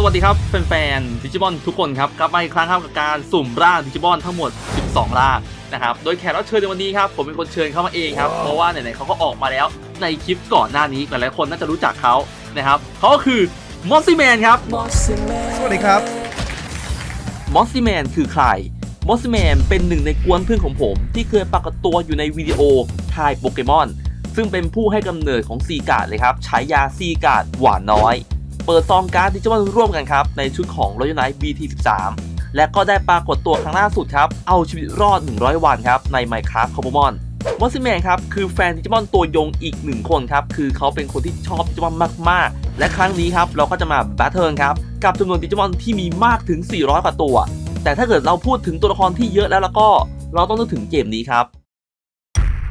สวัสดีครับแฟนๆดิจิมอนทุกคนครับกลับมาอีกครั้งครับกับการสุ่มร่างดิจิมอนทั้งหมด 12 ร่างนะครับโดยแขกรับเชิญในวันนี้ครับผมเป็นคนเชิญเข้ามาเองครับเพราะว่าไหนๆเขาก็ออกมาแล้วในคลิปก่อนหน้านี้หลายๆคนน่าจะรู้จักเขานะครับเขาก็คือมอสซี่แมนครับสวัสดีครับมอสซี่แมนคือใครมอสซี่แมนเป็นหนึ่งในกวนเพื่อนของผม ที่เคยปรากฏตัวอยู่ในวิดีโอทายโปเกมอนซึ่งเป็นผู้ให้กำเนิดของซีการ์ดเลยครับฉายาซีการ์ดหวานน้อย เปิดซองการ์ดดิจิมอนร่วมกันครับ ในชุดของ Royal Knight BT13 และก็ได้ปรากฏตัวครั้งล่าสุดครับ เอาชีวิตรอด 100 วันครับ ใน Minecraft c o p p e r m o n มอสซี่แมนครับ คือแฟนดิจิมอนตัวยงอีกหนึ่งคนครับ คือเขาเป็นคนที่ชอบดิจิมอนมาก ๆ และครั้งนี้ครับ เราก็จะมาแบทเทิลครับ กับจำนวนดิจิมอนที่มีมากถึง 400 กว่าตัว แต่ถ้าเกิดเราพูดถึงตัวละครที่เยอะแล้วแล้วก็เราต้องนึกถึงเกมนี้ครับ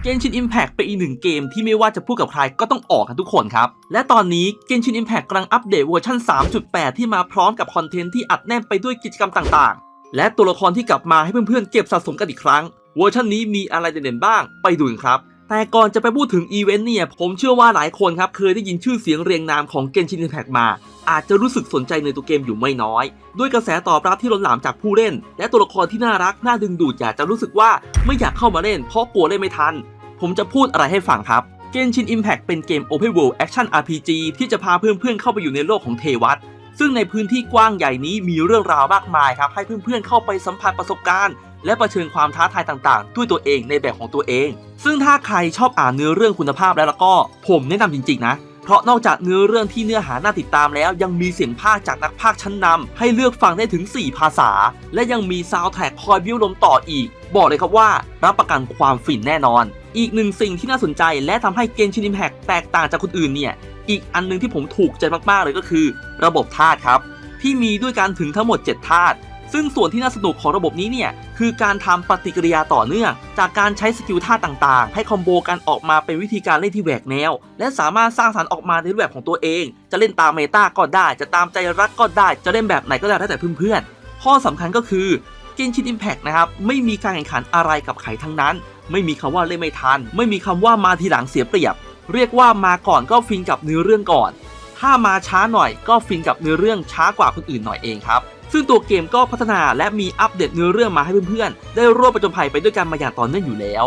Genshin Impact เป็นอีกหนึ่งเกมที่ไม่ว่าจะพูดกับใครก็ต้องออกกันทุกคนครับ และตอนนี้ Genshin Impact กำลังอัปเดตเวอร์ชัน3.8 ที่มาพร้อมกับคอนเทนต์ที่อัดแน่นไปด้วยกิจกรรมต่างๆ และตัวละครที่กลับมาให้เพื่อนๆเก็บสะสมกันอีกครั้ง เวอร์ชันนี้มีอะไรเด่นๆบ้าง ไปดูกันครับแต่ก่อนจะไปพูดถึงอีเวนต์เนี่ย ผมเชื่อว่าหลายคนครับ เคยได้ยินชื่อเสียงเรียงนามของ Genshin Impact มา อาจจะรู้สึกสนใจในตัวเกมอยู่ไม่น้อย ด้วยกระแสตอบรับที่ล้นหลามจากผู้เล่น และตัวละครที่น่ารัก น่าดึงดูดอยากจะรู้สึกว่าไม่อยากเข้ามาเล่น เพราะกลัวเล่นไม่ทัน ผมจะพูดอะไรให้ฟังครับ Genshin Impact เป็นเกม Open World Action RPG ที่จะพาเพื่อนๆเข้าไปอยู่ในโลกของเทวัตซึ่งในพื้นที่กว้างใหญ่นี้มีเรื่องราวมากมายครับ ให้เพื่อนๆเข้าไปสัมผัสประสบการณ์ และะเผชิญความท้าทายต่างๆ ด้วยตัวเองในแบบของตัวเอง ซึ่งถ้าใครชอบอ่านเนื้อเรื่องคุณภาพแล้วแล้วก็ ผมแนะนำจริงๆนะเพราะนอกจากเนื้อเรื่องที่เนื้อหาน่าติดตามแล้ว ยังมีเสียงภาคจากนักพากย์ชั้นนำให้เลือกฟังได้ถึง 4 ภาษา และยังมีซาวด์แทร็กคอยบิ้วลมต่ออีก บอกเลยครับว่า รับประกันความฟินแน่นอน อีกหนึ่งสิ่งที่น่าสนใจและทำให้เกมชิน Impact แตกต่างจากคนอื่นเนี่ย อีกอันหนึงที่ผมถูกใจมากๆเลยก็คือ ระบบธาตุครับ ที่มีด้วยกันถึงทั้งหมด 7 ธาตุซึ่งส่วนที่น่าสนุกของระบบนี้เนี่ยคือการทำปฏิกิริยาต่อเนื่อง จากการใช้สกิลท่าต่างๆ ให้คอมโบกันออกมาเป็นวิธีการเล่นที่แหวกแนว และสามารถสร้างสรรค์ออกมาในรูปแบบของตัวเอง จะเล่นตามเมตาก็ได้ จะตามใจรักก็ได้ จะเล่นแบบไหนก็ได้แล้วแต่เพื่อนๆข้อสำคัญก็คือเกนชินอิมแพกนะครับไม่มีการแข่งขันอะไรกับใครทั้งนั้น ไม่มีคำว่าเล่นไม่ทัน ไม่มีคำว่ามาทีหลังเสียเปรียบ เรียกว่ามาก่อนก็ฟินกับเนื้อเรื่องก่อน ถ้ามาช้าหน่อยก็ฟินกับเนื้อเรื่องช้ากว่าคนอื่นหน่อยเองครับ ซึ่งตัวเกมก็พัฒนาและมีอัปเดตเนื้อเรื่องมาให้เพื่อนๆ ได้ร่วมประจนภัยไปด้วยกันมาอย่างต่อเนื่องอยู่แล้ว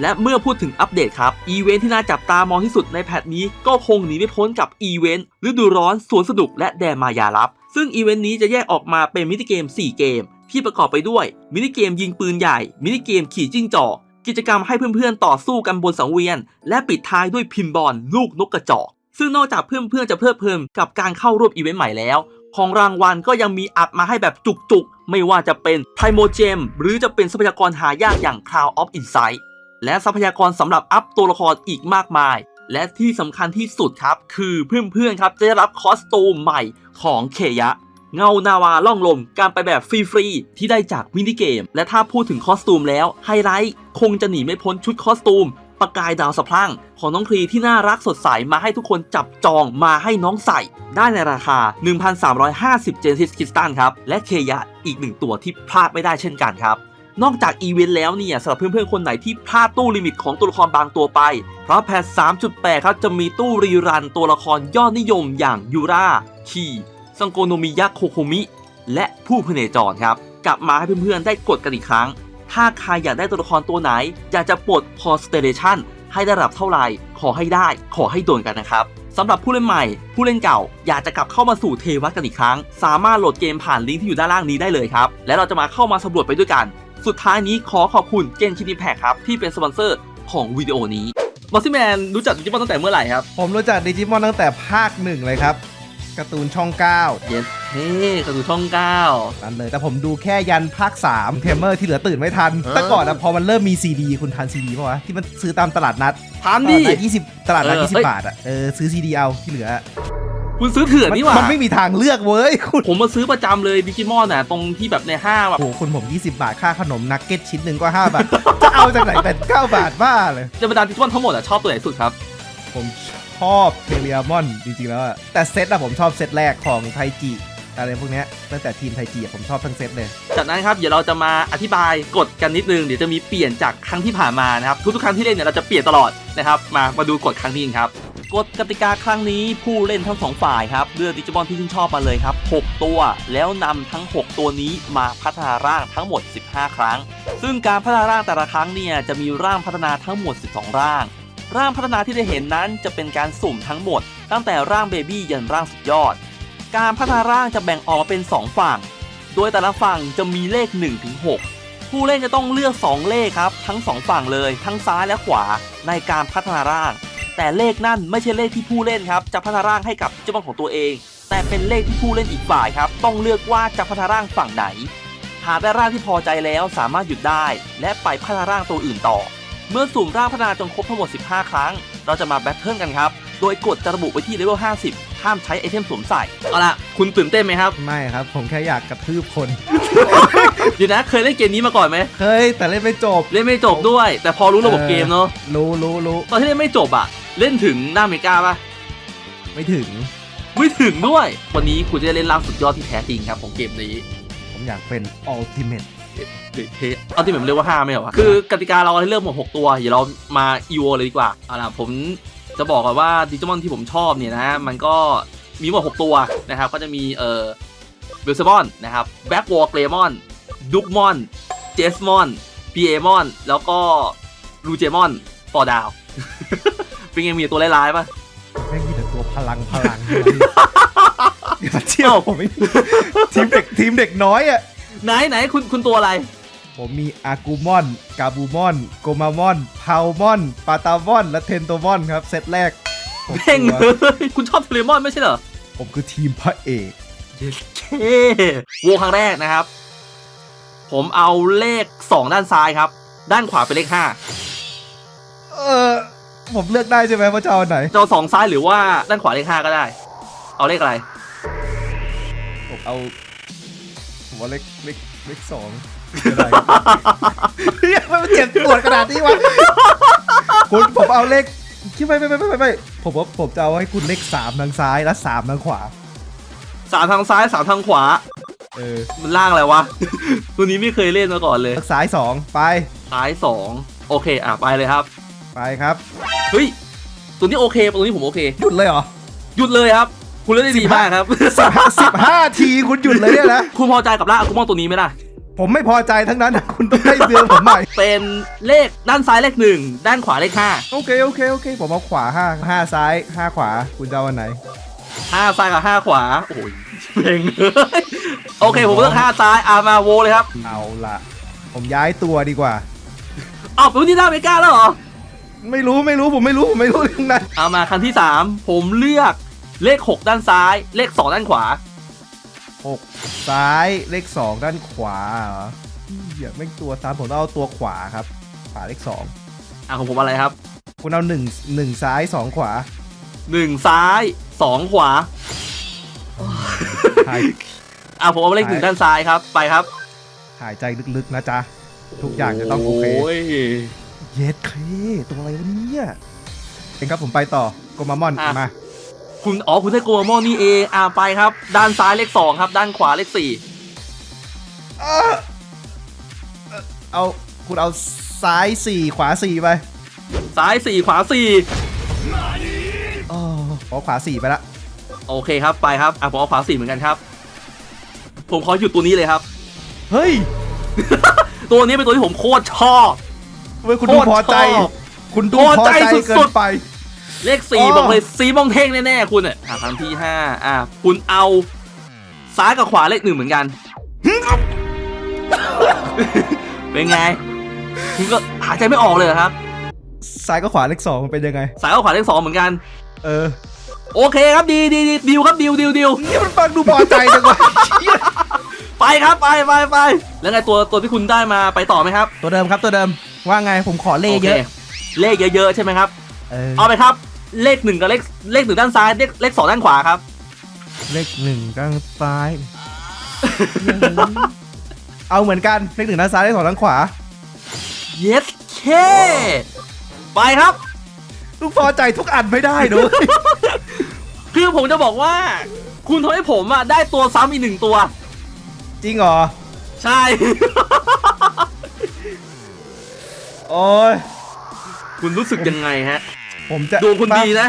และเมื่อพูดถึงอัปเดตครับ อีเวนท์ที่น่าจับตามองที่สุดในแพทนี้ก็คงหนีไม่พ้นกับอีเวนต์ฤดูร้อนสวนสนุกและแดนมายาลับ ซึ่งอีเวนต์นี้จะแยกออกมาเป็นมินิเกม 4 เกม ที่ประกอบไปด้วย มินิเกมยิงปืนใหญ่ มินิเกมขี่จิ้งจอก กิจกรรมให้เพื่อนๆต่อสู้กันบนสังเวียน และปิดท้ายด้วยพินบอลลูกนกกระจอก ซึ่งนอกจากเพื่อนๆจะเพลิดเพลินกับการเข้าร่วมอีเวนต์ใหม่แล้ว ของรางวัลก็ยังมีอัดมาให้แบบจุกๆ ไม่ว่าจะเป็นไพโมเจมหรือจะเป็นทรัพยากรหายากอย่าง Cloud of Insight และทรัพยากรสำหรับอัพตัวละครอีกมากมาย และที่สำคัญที่สุดครับ คือเพื่อนๆครับจะได้รับคอสตูมใหม่ของเคยะ เงานาวาล่องลมการไปแบบฟรีๆที่ได้จากมินิเกม และถ้าพูดถึงคอสตูมแล้วไฮไลท์คงจะหนีไม่พ้นชุดคอสตูมประกายดาวสะพรั่ง ของน้องครีที่น่ารักสดใสมาให้ทุกคนจับจองมาให้น้องใส่ ได้ในราคา 1,350 เจนซิสคิสตัลครับ และเคยะอีกหนึ่งตัวที่พลาดไม่ได้เช่นกันครับ นอกจากอีเวนต์แล้วเนี่ยสำหรับเพื่อนๆ คนไหนที่พลาดตู้ลิมิตของตัวละครบางตัวไป เพราะแพท3.8 ครับจะมีตู้รีรันตัวละครยอดนิยมอย่างยูราคี ซังโกโนมิยะโคโคมิ และผู้พเนจรครับ กลับมาให้เพื่อนๆได้กดกันอีกครั้ง ถ้าใครอยากได้ตัวละครตัวไหน อยากจะปลด Constellation ให้ได้รับเท่าไหร่ ขอให้ได้ขอให้โดนกันนะครับสำหรับผู้เล่นใหม่ ผู้เล่นเก่า อยากจะกลับเข้ามาสู่เทวัตกันอีกครั้ง สามารถโหลดเกมผ่านลิงก์ที่อยู่ด้านล่างนี้ได้เลยครับ และเราจะมาเข้ามาสำรวจไปด้วยกัน สุดท้ายนี้ขอขอบคุณเกนชินิแพคครับที่เป็นสปอนเซอร์ของวิดีโอนี้มอสซี่แมนรู้จักดิจิมอนตั้งแต่เมื่อไหร่ครับ ผมรู้จักดิจิมอนตั้งแต่ภาคหนึ่งเลยครับ การ์ตูนช่อง 9 เย็ดเฮ้กระดูช่องเก้า นั่นเลย แต่ผมดูแค่ยันภาค3เทมเมอร์ที่เหลือตื่นไม่ทัน แต่ก่อนอะพอมันเริ่มมีซีดีคุณทันซีดีป่าวะ ที่มันซื้อตามตลาดนัดทันตดิลาดนัด20ตลาดนัดเออ20เฮ้ย บาทอะเออซื้อซีดีเอาที่เหลือคุณซื้อเถื่อนมันี่หว่ามันไม่มีทางเลือกเว้ยคุณผมมาซื้อประจำเลยดิจิมอนน่ะตรงที่แบบในห้างแบบโอ้โหคุณผม 20 บาทค่าขนมนักเก็ตชิ้นหนึ่งก็ 5 บาท จะเอาจากไหนเป็น9บาทบ้าเลยในบรรดาดิจิมอนทั้งหมดอะชอบตัวไหนสุดครับ ผมช ชอบเทเรียมอนจริงๆแล้วอะแต่เซตอะผมชอบเซตแรกของไทจิอะไรพวกเนี้ยตั้งแต่ทีมไทจิอะผมชอบทั้งเซตเลย จากนั้นครับเดี๋ยวเราจะมาอธิบายกฎกันนิดนึงเดี๋ยวจะมีเปลี่ยนจากครั้งที่ผ่านมานะครับทุกๆครั้งที่เล่นเนี่ยเราจะเปลี่ยนตลอดนะครับมามาดูกฎครั้งนี้กันครับกฎกติกาครั้งนี้ผู้เล่นทั้งสองฝ่ายครับเลือกดิจิมอนที่ชื่นชอบมาเลยครับ 6 ตัว แล้วนำทั้ง 6 ตัวนี้มาพัฒนาร่างทั้งหมด 15 ครั้ง ซึ่งการพัฒนาร่างแต่ละครั้งเนี่ยจะมีร่างพัฒนาทั้งหมด 12 ร่าง ร่างพัฒนาที่ได้เห็นนั้นจะเป็นการสุ่มทั้งหมด ตั้งแต่ร่างเบบี้ยันร่างสุดยอด การพัฒนาร่างจะแบ่งออกมาเป็น 2 ฝั่ง โดยแต่ละฝั่งจะมีเลข 1-6 ผู้เล่นจะต้องเลือก 2 เลขครับ ทั้ง 2 ฝั่งเลยทั้งซ้ายและขวาในการพัฒนาร่าง แต่เลขนั่นไม่ใช่เลขที่ผู้เล่นครับจะพัฒนาร่างให้กับเจ้าบ้านของตัวเอง แต่เป็นเลขที่ผู้เล่นอีกฝ่ายครับต้องเลือกว่าจะพัฒนาร่างฝั่งไหนหากได้ร่างที่พอใจแล้วสามารถหยุดได้ และไปพัฒนาร่างตัวอื่นต่อ เมื่อสุ่มร่างพัฒนาจนครบทั้งหมด 15 ครั้ง เราจะมาแบทเทิลกันครับ โดยกฎจะระบุไว้ที่เลเวล 50 ห้ามใช้ไอเทมสวมใส่ เอาล่ะ คุณตื่นเต้นไหมครับ ไม่ครับ ผมแค่อยากกระทืบคน เดี๋ยวนะ เคยเล่นเกมนี้มาก่อนไหม เคย แต่เล่นไม่จบ เล่นไม่จบด้วย แต่พอรู้ระบบเกมเนาะ รู้รู้รู้ตอนที่เล่นไม่จบอะเล่นถึงหน้าเมกาปะไม่ถึง ไม่ถึงด้วย วันนี้คุณจะได้เล่นร่างสุดยอดที่แท้จริงครับของเกมนี้ ผมอยากเป็น ultimate เทเอาที่ผมเรียกว่า5ไม่เหรอวะคือกติกาเราให้เริ่มหมด6ตัวเดี๋ยวเรามาอีโวเลยดีกว่าเอาล่ะผมจะบอกก่อนว่าดิจิมอนที่ผมชอบเนี่ยนะมันก็มีหมด6ตัวนะครับก็จะมีเอ่อเบลเซมอนนะครับแบ็กวอลเกรมอนดุกมอนเจสมอนพีเอมอนแล้วก็ลูเจมอนฟอร์ดาวเป็นไงมีตัวร้ายๆป่ะแม่งมีแต่ตัวพลังพลังอย่าเที่ยวผมไม่ทีมเด็กทีมเด็กน้อยอะ ไหนไหนคุณคุณตัวอะไร ผมมีอากูมอน กาบูมอน โกมามอน พาวมอน ปาตามอน และเทนโตมอนครับ เซตแรกหกเพ่งตัวเลยคุณชอบเทเลมอนไม่ใช่เหรอผมคือทีมพระเอก เคโวครั้งแรกนะครับ ผมเอาเลข 2 ด้านซ้ายครับ ด้านขวาเป็นเลขเออ ผมเลือกได้ใช่ไหมว่าจะเอาอันไหน5จะเอาสองซ้ายหรือว่าด้านขวาเลข 5 ก็ได้ เอาเลขอะไร ผมเอา ผมว่าเลขเลขเลขสองก็ได้ครับเฮ้ยมันเจ็บปวดขนาดนี้วะคุณผมเอาเลขคิดไม่ไม่ไม่ไม่ไม่ไม่ผมว่าผมจะเอาให้คุณเลขสามทางซ้ายและสามทางขวาสามทางซ้ายสามทางขวา เออมันล่างอะไรวะ ตัวนี้ไม่เคยเล่นมาก่อนเลยเลือกซ้ายสองไป ซ้าย2โอเค อะไปเลยครับ ไปครับ เฮ้ย ตัวนี้โอเคตัวนี้ผมโอเค หยุดเลยเหรอ หยุดเลยครับ คุณเล่นได้ดีมากครับ สิบห้าทีคุณหยุดเลยเนี่ยนะ คุณพอใจกับล่างอากุมองตัวนี้ไหมล่ะ ผมไม่พอใจทั้งนั้นนะคุณต้องให้เดือนผมใหม่ เป็นเลขด้านซ้ายเลขหนึ่งด้านขวาเลขห้าโอเค โอเค โอเค ผมเอาขวาห้าห้าซ้ายห้าขวา คุณจะเอาอันไหนห้าซ้ายกับห้าขวา โอ้ยเพลงเลยโอเค ผมเลือกห้าซ้ายอามาโวเลยครับ เอาละผมย้ายตัวดีกว่าอ้าวเป็นที่หน้าเมกาแล้วเหรอ ไม่รู้ไม่รู้ผมไม่รู้ผมไม่รู้เรื่องนั้น เอามาครั้งที่สามผมเลือก เลขหกด้านซ้าย เลขสองด้านขวา หกซ้ายเลขสองด้านขวาเหรอเหี้ยแม่งตัวซ้ายผมต้องเอาตัวขวาครับ ขวาเลขสองอะของผมอะไรครับ คุณเอาหนึ่งหนึ่งซ้ายสองขวาหนึ่งซ้ายสองขวา หาย อะผมเอาเลขหนึ่งด้านซ้ายครับ ไปครับหายใจลึกๆนะจ๊ะ ทุกอย่างจะต้องโอเคโอ้ยเย็ดเคตัวอะไรวะเนี่ยเองครับผมไปต่อโกมามอนอะมา คุณอ๋อคุณได้โกลมอนนี่เองอะไปครับ ด้านซ้ายเลขสองครับ ด้านขวาเลขสี่เอ้อเอ่อเอาคุณเอาซ้ายสี่ขวาสี่ไป ซ้ายสี่ขวาสี่อ๋อขอขวาสี่ไปละโอเคครับไปครับอะผมเอาขวาสี่เหมือนกันครับ ผมขอหยุดตัวนี้เลยครับ เฮ้ย ตัวนี้เป็นตัวที่ผมโคตรชอบทำไมคุณดูพอใจโคตรชอบคุณดูพพออใจใจสุเกิดนๆไป เลขสี่อ๋อบอกเลยสีมองเท่งแน่ๆคุณอะอะครั้งที่ห้าอะคุณเอา ซ้ายกับขวาเลขหนึ่งเหมือนกัน เป็นไงคุณก็หายใจไม่ออกเลยเหรอครับ ซ้ายกับขวาเลขสองมันเป็นยังไง ซ้ายกับขวาเลขสองเหมือนกัน เออ โอเคครับดีดีดีดิวครับดิวดิวดิวนี่มันฟังดูพอใจจังวะเหี้ยไปครับไปไปไปแล้วไงตัวตัวที่คุณได้มาไปต่อไหมครับ ตัวเดิมครับตัวเดิมว่าไงผมขอเลขเยอะโคเลขเยอะๆใช่ไหมครับ เออเอาไปครับ เลขหนึ่งกับเลขเลขหนึ่งด้านซ้ายเลขเลขสองด้านขวาครับ เลขหนึ่งด้านซ้าย เอาเหมือนกัน เลขหนึ่งด้านซ้าย เลขสองด้านขวา yes เคไปครับ ลูกพอใจทุกอันไม่ได้ด้วยคือผมจะบอกว่า คุณทำให้ผมอะได้ตัวซ้ำอีกหนึ่งตัว จริงเหรอ ใช่ โอ้ย คุณรู้สึกยังไงฮะ ผมจะดวงคุณดีนะ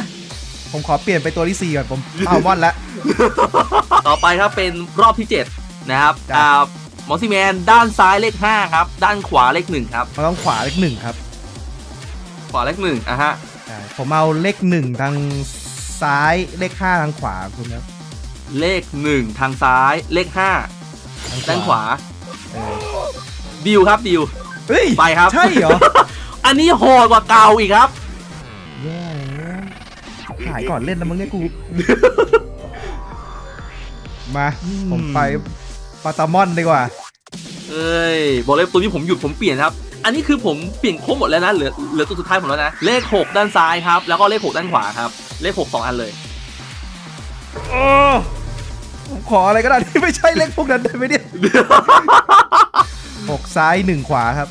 ผมขอเปลี่ยนไปตัวที่สี่ก่อน ผมเอามอนละ ต่อไปครับเป็นรอบที่ 7 นะครับจ้ะอ่ามอสซี่แมนด้านซ้ายเลข 5 ครับ ด้านขวาเลข 1 ครับมันต้องขวาเลขหนึ่งครับ ขวาเลข 1อะฮะใช่ผมเอาเลขหนึ่งทางซ้ายเลขห้าทางขวาคุณครับ เลข 1 ทางซ้ายเลข5ทางด้านขวาเออดิวครับดิวเฮ้ยไปครับ ใช่เหรอ อันนี้โหดกว่าเก่าอีกครับ แย่แล้วหายก่อนเล่นนะมึงเนี่ยกู มาอืมผมไปปาตามอนดีกว่า เอ้ย บอกเลยตัวนี้ผมหยุดผมเปลี่ยนครับ อันนี้คือผมเปลี่ยนครบหมดแล้วนะ เหลือเหลือตัวสุดท้ายผมแล้วนะ เลข 6 ด้านซ้ายครับ แล้วก็เลข 6 ด้านขวาครับ เลข 6 2 อันเลยโอ้ผมขออะไรก็ได้ที่ไม่ใช่เลขพวกนั้นได้ไหมเนี่ยหกซ้ายหนึ่งขวาครับ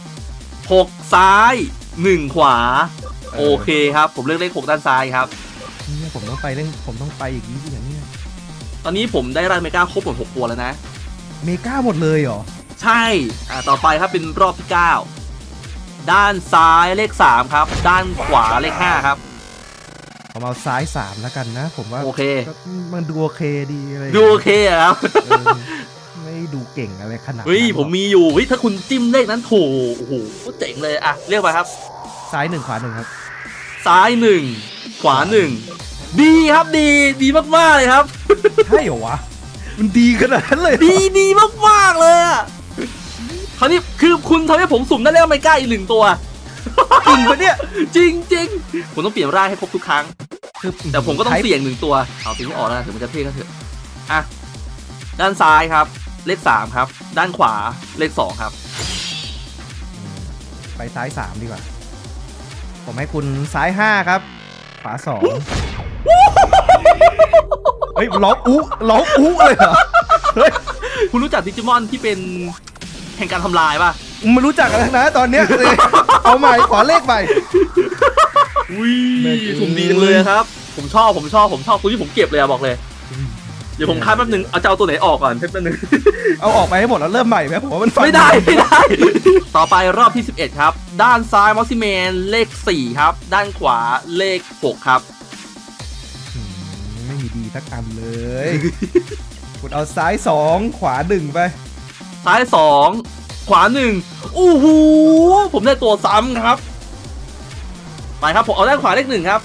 6ซ้าย1ขวา โอเคครับ ผมเลือกเลข6ด้านซ้ายครับ เนี่ยผมต้องไปเรื่องผมต้องไปอย่างนี้ดิอย่างเนี้ยตอนนี้ผมได้รันเมกาครบหมด6ตัวแล้วนะ เมกาหมดเลยเหรอใช่อ่าต่อไปครับเป็นรอบที่ 9 ด้านซ้ายเลข 3 ครับ ด้านขวาเลข 5 ครับ ผมเอาซ้ายสามแล้วกันนะ ผมว่าโอเค ก็มันดูโอเคดีอะไรดูโอเคอะครับ เออไม่ดูเก่งอะไรขนาดนั้นเฮ้ย หรอกผมมีอยู่เฮ้ยถ้าคุณจิ้มเลขนั้นถูกโอ้โหเจ๋งเลยอะเรียกมาครับ ซ้ายหนึ่งขวาหนึ่งครับ ซ้ายหนึ่งขวาหนึ่งดีครับดีดีมากๆเลยครับ ใช่เหรอวะ มันดีขนาดนั้นเลยเหรอดีดีมากๆเลยอะคราวนี้คือคุณทำให้ผมสุ่มได้แล้วไม่กล้าอีกหนึ่งตัว จริงปะเนี่ย จริงจริงผมต้องเปลี่ยนร่างให้ครบทุกครั้ง คือแต่ผมก็ต้องใช้เสี่ยงหนึ่งตัว เอาตีไม่ออกแล้วนะถึงมันจะเท่ก็เถอะ อะ ด้านซ้ายครับ เลขสามครับ ด้านขวาเลขสองครับ ไปซ้ายสามดีกว่า ผมให้คุณซ้ายห้าครับ ขวาสองเฮ้ยร้องอู้ร้องอู้เลยเหรอเฮ้ยคุณรู้จักดิจิมอนที่เป็นแห่งการทำลายป่ะ ไม่รู้จักกันแล้วนะตอนเนี้ยเลยเอาใหม่ขอเลขใหม่อุ้ยแม่งผมดีจังเลยครับ ผมชอบผมชอบผมชอบตัวที่ผมเก็บเลยอะบอกเลย เดี๋ยวผมคัดแป๊บนึงเอาจะเอาตัวไหนออกก่อนแป๊บนึง เอาออกไปให้หมดแล้วเริ่มใหม่ไหมผมว่ามันฟังไม่ได้ไม่ได้ ต่อไปรอบที่ 11 ครับ ด้านซ้ายมอสซิเมนเลข 4 ครับ ด้านขวาเลข 6 ครับ อืมไม่มีดีสักอันเลยคุณเอาซ้ายสองขวาหนึ่งไป ซ้าย 2 ขวา 1 อู้หูผมได้ตัวซ้ำครับ ไปครับผมเอาด้านขวาเลขหนึ่งครับ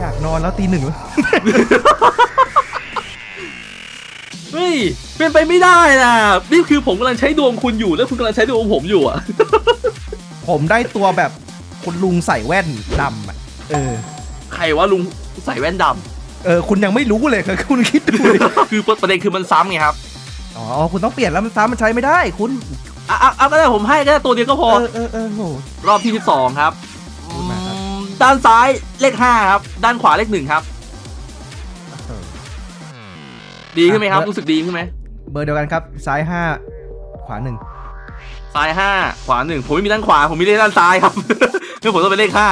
อยากนอนแล้วตีหนึ่งแล้ว เฮ้ย เป็นไปไม่ได้นะนี่คือผมกำลังใช้ดวงคุณอยู่แล้วคุณกำลังใช้ดวงผมอยู่อะผมได้ตัวแบบคุณลุงใส่แว่นดำอะเออ ใครว่าลุงใส่แว่นดเออ คุณยังไม่รู้เลยคือคุณคิดดูดิำ คือประเด็นคือมันซ้ำไงครับ อ๋อ คุณต้องเปลี่ยนแล้วมันซ้ำมันใช้ไม่ได้ คุณ อะอะอะก็ได้ผมให้ก็ได้ตัวเดียวก็พอเออเออเออโหรอบที่ 12 ครับ ด้านซ้ายเลข5ครับ ด้านขวาเลขหนึ่งครับเออดีขึ้นไหมครับอะรู้สึกดีขึ้นไหมเบอร์เดียวกันครับ ซ้ายห้าขวาหนึ่งซ้าย5ขวาหนึ่งผมไม่มีด้านขวา ผมมีเลขด้านซ้ายครับงั้นผมต้องเป็นเลขซ้า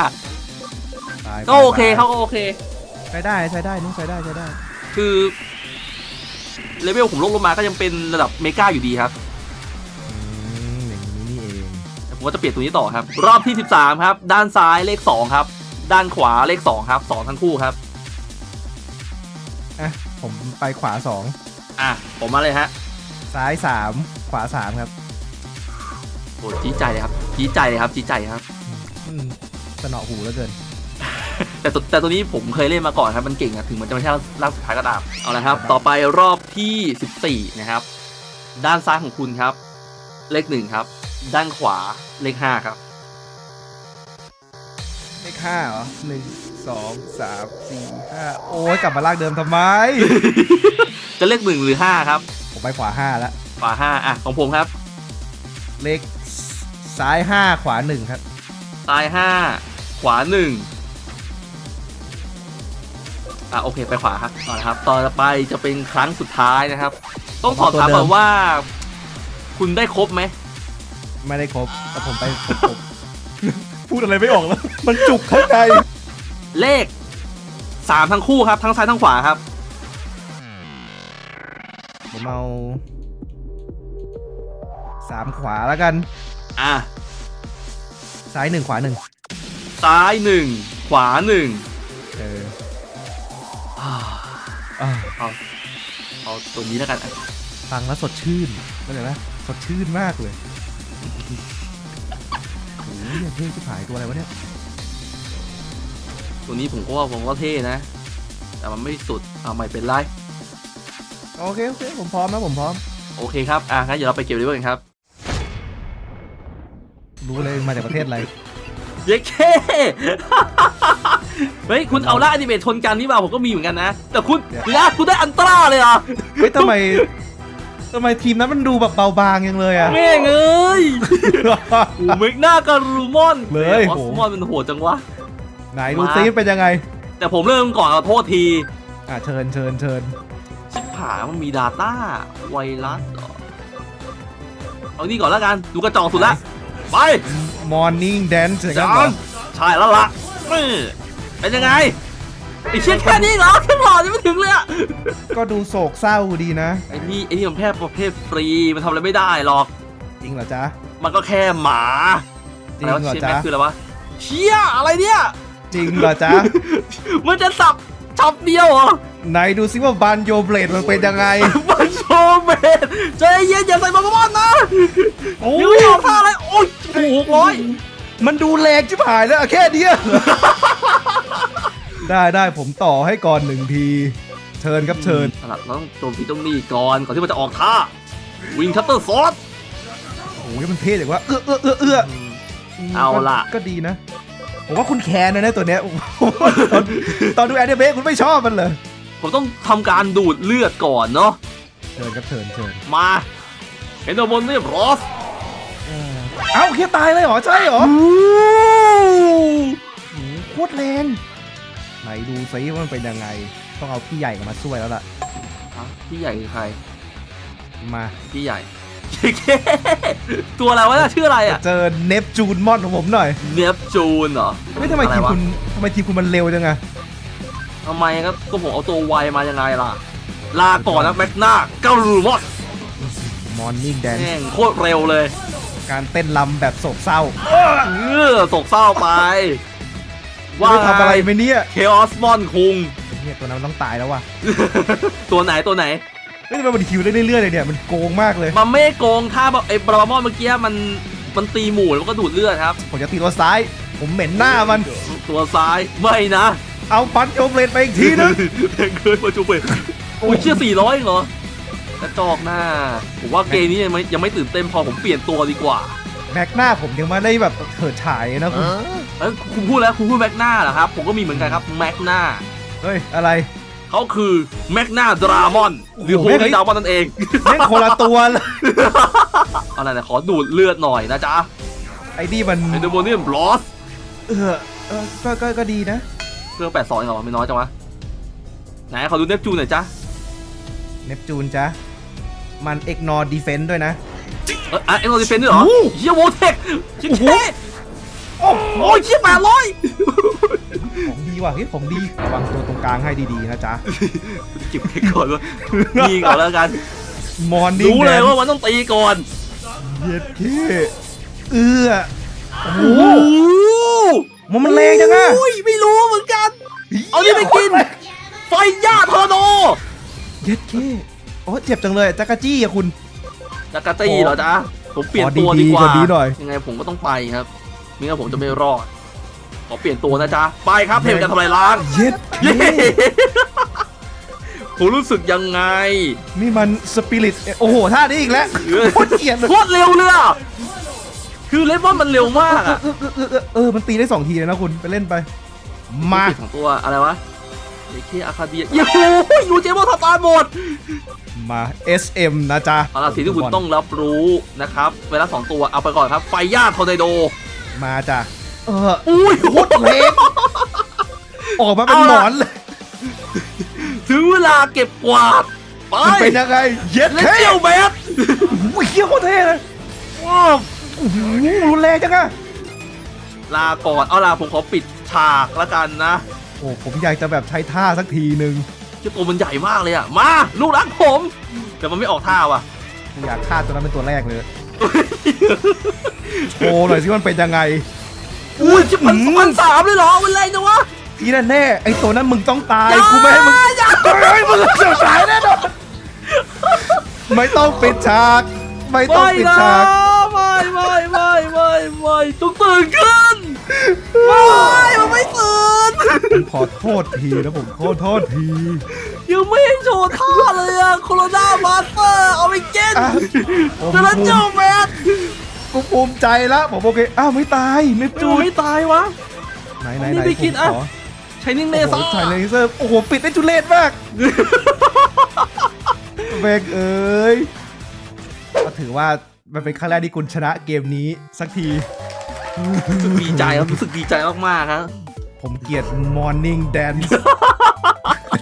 ย5ก็โอเคเขาก็โอเค ใช้ได้ใช้ได้นี่ใช้ได้ใช้ได้ คือเลเวลผมลดลงมาก็ยังเป็นระดับเมกาอยู่ดีครับอืมอย่างนี้นี่เองแต่ผมก็จะเปลี่ยนตัวนี้ต่อครับ รอบที่ 13 ครับ ด้านซ้ายเลข 2 ครับ ด้านขวาเลข2ครับ2ทั้งคู่ครับ อะผมไปขวาสองอะผมมาเลยฮะซ้ายสามขวาสามครับโอ้จี้ใจเลยครับจี้ใจเลยครับจี้ใจครับ อืมสนอหูแล้วเกินแต่ตัวแต่ตัวนี้ผมเคยเล่นมาก่อนครับมันเก่งอะถึงมันจะไม่ใช่ร่างสุดท้ายก็ตามเอาละครับ ต่อไปรอบที่ 14 นะครับ ด้านซ้ายของคุณครับ เลขหนึ่งครับ ด้านขวาเลขห้าครับ เลขห้าเหรอหนึ่งสองสามสี่ห้าโอ้ยกลับมาลากเดิมทำไม จะเลขหนึ่งหรือห้าครับ ผมไปขวาห้าแล้ว ขวาห้าอะของผมครับ เลขซ้ายห้าขวาหนึ่งครับ ซ้ายห้าขวาหนึ่งอะโอเคไปขวาครับต่อนะครับต่อไปจะเป็นครั้งสุดท้ายนะครับ ต้องสอบถามก่อนว่า คุณได้ครบไหมไม่ได้ครบแต่ผมไปผมผม พูดอะไรไม่ออกแล้ว มันจุกข้างในเลขสามทั้งคู่ครับ ทั้งซ้ายทั้งขวาครับ ผมเอาสามขวาแล้วกัน อะ ซ้ายหนึ่งขวาหนึ่งซ้ายหนึ่งขวาหนึ่งเอออ่าอะเอาเอาตัวนี้แล้วกันอะฟังแล้วสดชื่นเข้าใจไหมสดชื่นมากเลย โอ้ยเท่ชิบหายตัวอะไรวะเนี่ยตัวนี้ผมก็ว่าผมก็เท่นะ แต่มันไม่สุดเอาไม่เป็นไร โอเคโอเคผมพร้อมนะผมพร้อม โอเคครับ อะงั้นเดี๋ยวเราไปเก็บเลเวลกันครับ รู้เลยมาจากประเทศอะไร เย้เคเฮ้ยคุณเอาล่าอนิเมตชนกันนี่มาผมก็มีเหมือนกันนะ แต่คุณนะคุณได้อันตราเลยเหรอะเฮ้ยทำไม ทำไมทีมนั้นมันดูแบบเบาบางยังเลยอะ แม่งเอ้ยโอ้เมกหน้ากับรูมอนเลย ออโหสมอนมันโหดจังวะ ไหนดูซิเป็นยังไง แต่ผมเริ่มก่อนขอโทษที อะเชิญเชิญเชิญชิบหายมันมี Data ไวรัสเหรอเอานี่ก่อนแล้วกัน ดูกระจอกสุดละ ไป Morning Dance อย่างจนั้นอเหรอนใช่แล้วล่ะนี่เป็นยังไง ไอ้เชี่ยแค่นี้เหรอแค่หลอดยังไม่ถึงเลยอะก็ดูโศกเศร้าดีนะ ไอ้นี่ไอ้นี่มันแค่ประเภทฟรีมันทำอะไรไม่ได้หรอก จริงเหรอจ๊ะ มันก็แค่หมาจริอะไรงวะเหรอเชี่ยจ๊ะ แม็กคืออะไรวะเชี่ยอะไรเนี่ย จริงเหรอจ๊ะ มันจะสับชับเดียวเหรอ ไหนดูซิว่าบันโยเบลดมันเป็นยังไง มันโชว์เบนใจเย็นอย่าใส่มาบ้านนะโอ้ยังยไม่ออกท่าอะไรโอ้ยโอ้โหหกร้อยมันดูแรงชิบหายแล้วอะแค่เนี้ย ได้ได้ผมต่อให้ก่อนหนึ่งที เชิญครับเชิญสลับเราต้องโจมตีตรงนี้ก่อนก่อนที่มันจะออกท่าวิงคัตเตอร์ซอสโอ้ยมันเท่อย่างว่าเอื้อเอื้อเอื้อเอื้อเอาล่ะ ก็ก็ดีนะ ผมว่าคุณแคนนะเนี่ยตัวเนี้ยตอนตอนดูแอนิเมะคุณไม่ชอบมันเลยผมต้องทำการดูดเลือดก่อนเนาะเชิญครับเชิญเชิญมาเห็นโดบนนี่รอสเอ้าแค่ตายเลยเหรอ ใช่เหรอโอ้โหโคตรแรง ไหนดูซิว่ามันเป็นยังไง ต้องเอาพี่ใหญ่มาช่วยแล้วล่ะพี่ใหญ่คือใคร มาพี่ใหญ่ ตัวอะไรวะน่ะชื่ออะไรอะ เจอเนปจูนมอนของผมหน่อยเนปจูนเหรอไม่ทำไมอะไรทีมวะคุณทำไมทีมคุณมันเร็วจังอะทำไมครับก็ผมเอาตัวไวมายังไงล่ะ ลาก่อนนะแม็กนาเก้ารูมอดมอนนิ่งแดนแม่งโคตรเร็วเลย การเต้นลำแบบโศกเศร้า เออโศกเศร้าไป ว่าว่าทำอะไรไหมเนี่ยเคออสมอนคุงไอ้เนี่ยตัวนั้นมันต้องตายแล้วว่ะ ตัวไหนตัวไหนเฮ้ยทำไมมันคิวได้เรื่อยๆเลยเนี่ยมันโกงมากเลย มันไม่โกงถ้าแบบไอ้บรามอนเมื่อกี้มันมันตีหมู่แล้วมันก็ดูดเลือดครับ ผมจะตีตัวซ้าย ผมเหม็นหน้ามันตัวซ้ายไม่นะ เอาปันโยเบลดไปอีกทีนึงแพงเกินมาจูเปยโอ้ยเชี่ยสี่ร้อยเหรอ กระจอกหน้า ผมว่าเกมนี้ยังไม่ยังไม่ตื่นเต้นพอผมเปลี่ยนตัวดีกว่า แม็กหน้าผมยังไม่ได้แบบเถิดฉายนะคุณเอ้ยคุณพูดแล้วคุณพูดแม็กนาเหรอครับ ผมก็มีเหมือนกันครับแม็กนาเฮ้ยอะไรเขาคือแม็กนาดรามอน หรือโอ้โฮโหลี่ดามอนนั่นเองแม่งคนละตัวเลยอะไรนะขอดูดเลือดหน่อยนะจ๊ะไอ้นี่มันเอนเดอร์โมเนียมบลอสเออเออก็ก็ก็ดีนะเครื่องแปดสองเหรอไม่น้อยจังวะไหนขอดูเนปจูนหน่อยจ้ะเนปจูนจ้ะมันเอกนอร์ดีเฟนต์ด้วยนะ เออเอ็นโรดิเฟนด้วยเหรอโอ้โห เฮียโวเทคชิคโอ้โหเท่โอ้โหเฮียแปดร้อยของดีว่ะเฮ้ยของดีระวังตัวตรงกลางให้ดีๆนะจ๊ะเก็บเค้กก่อนว่านี่ก่อนแล้วกัน มอร์นิ่งรู้เลยว่ามันต้องตีก่อนเย็ดเคเอื้อโอ้โหโอ้โหมันมันแรงจังอะโอ้ยไม่รู้เหมือนกัน เอานี่ไปกิน ไฟย่าทอร์โน เย็ดเคโอ้เจ็บจังเลยจักรจี้อะคุณ จักรตี้เหรอจ๊ะผมเปลี่ยนขอตัวดีดีๆกว่าขอดีหน่อยยังไงผมก็ต้องไปครับไม่งั้นผมจะไม่รอดขอเปลี่ยนตัวนะจ๊ะไปครับเทพการทำลายล้างเย็ดเคเย้ผมรู้สึกยังไง นี่มันสปิริตโอ้โหท่านี้อีกแล้วโคตรเกลียดเลยโคตรเร็วเลยอะคือเลมอนมันเร็วมากอะเออเออเออเออเออมันตีได้สองทีเลยนะคุณไปเล่นไป มาปิดของตัวอะไรวะ เอเคอาคาเดียโอ้โหยูเจโมทาตานหมด มา SM นะจ๊ะเอาล่ะสิ่งที่คุณต้องรับรู้นะครับเวลาสองตัวเอาไปก่อนครับไฟย่าทอร์นาโด มาจ้ะเอออุ้ยโคตรเล็กออกมาเป็นเอาหนล่ะอนเลยถึงเวลาเก็บกวาดไปมันเป็นยังไงเย็ดเลเท่เจียวแบทอุ้ยเขี้ยวโคตรเท่เลยว้าวโอ้โหรุนแรงจังอะลาก่อนเอาล่ะผมขอปิดฉากแล้วกันนะ โอ้ผมอยากจะแบบใช้ท่าสักทีหนึ่งเจ้าตัวมันใหญ่มากเลยอะมา ลูกรักผม แต่มันไม่ออกท่าว่ะอยากฆ่าตัวนั้นเป็นตัวแรกเลย โชว์หน่อยสิมันเป็นยังไง อุ้ยจะพันพันสามเลยเหรอมันแรงจังวะที่แน่ๆไอ้ตัวนั้นมึงต้องตายกูไม่ให้มึงกูไม่ให้มึงเสียสายแน่นอนไม่ต้องปิดฉาก ไม่ต้องไม่ปิดนะฉาก ไม่ไม่ไม่ไม่ไม่ต้องตื่นขึ้น ไม่มันไม่ตื่นผมขอโทษทีนะผมขอโทษทียังไม่ให้โชว์ท่าเลยอะโคโรนามาสเตอร์เอาไปเก้นอะผมจะนั้นภูเจ้ามิแมนกูภูมิใจแล้วผมโอเคอ้าวไม่ตายเนปจูจูนไม่ตายวะ ไหนไหนนี่ไหนไม่คิดผมอะขอใช้นิ่งเลโอ้เซโหอร์ถ่ายเลเซอร์โอ้โหปิดได้ทุเรศมากแบกเอ้ยก็ถือว่ามันเป็นครั้งแรกที่คุณชนะเกมนี้สักที รู้สึกดีใจครับรู้สึกดีใจมากๆครับ ผมเกลียด Morning Dance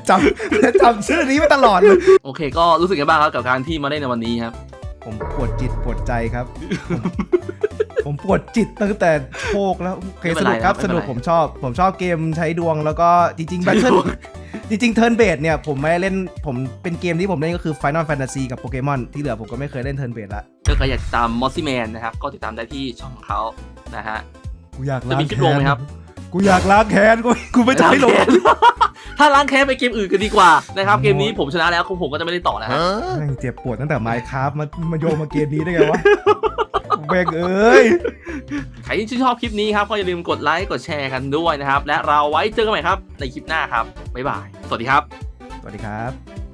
จำจำชื่อนี้มาตลอดเลย โอเค ก็รู้สึกยังไงบ้างครับกับการที่มาได้ในวันนี้ครับ ผมปวดจิตปวดใจครับ ผมผมปวดจิตตั้งแต่โชคแล้วโอเคไม่เป็สนไรนุกครับไม่เป็นไรสนุกผมชอบ ผมชอบเกมใช้ดวงแล้วก็จริงๆแบทเทิลจริงๆเทิร์นเบสเนี่ย ผมไม่ได้เล่นผมเป็นเกมที่ผมเล่นก็คือ Final Fantasy กับโปเกมอนที่เหลือผมก็ไม่เคยเล่นเทิร์นเบสละถ้าใครอยากติดตามมอสซี่แมนนะครับ ก็ติดตามได้ที่ช่องของเขา นะฮะ กูอยากจะล้างมีคลิปลงไหมครับ กูอยากล้างแค้นกูกูไม่จะให้ลงล้างแค้นถ้าล้างแค้นไปเกมอื่นกันดีกว่านะครับเกมนี้ผมชนะแล้วผมก็จะไม่ได้ต่อแล้วฮะแม่งเจ็บปวดตั้งแต่ไมค์ครับมามาโยงมาเกมนี้ได้ไงวะแบกเอ้ย ใครที่ชื่นชอบคลิปนี้ครับก็อย่าลืมกดไลค์กดแชร์กันด้วยนะครับ และเราไว้เจอกันใหม่ครับในคลิปหน้าครับบ๊ายบายสวัสดีครับ สวัสดีครับ